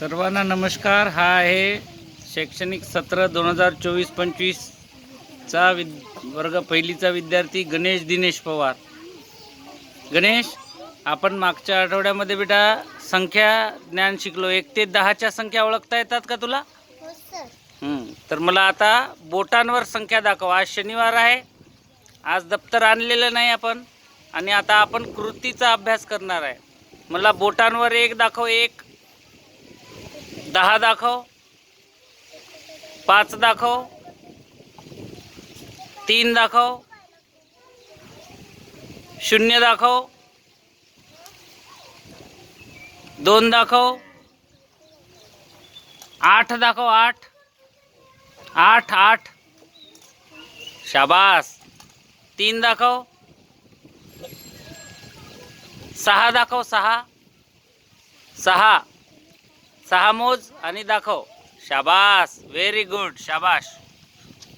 सर्वांना नमस्कार. हा आहे शैक्षणिक सत्र दोन हजार चोवीस पंचवीसचा विद वर्ग पहिलीचा विद्यार्थी गणेश दिनेश पवार. गणेश आपण मागच्या आठवड्यामध्ये बेटा संख्या ज्ञान शिकलो. एक ते दहाच्या संख्या ओळखता येतात का तुला? हो तर मला आता बोटांवर संख्या दाखव. आज शनिवार आहे. आज दप्तर आणलेलं नाही आपण. आणि आता आपण कृतीचा अभ्यास करणार आहे. मला बोटांवर एक दाखव. एक दहा दाखव. पाच दाखव. तीन दाखव. शून्य दाखव. दोन दाखव. आठ दाखव आठ. आठ आठ. शाबास. तीन दाखव. सहा दाखव सहा. सहा. सहा मोज आणि दाखव. शाबास. व्हेरी गुड शाबाश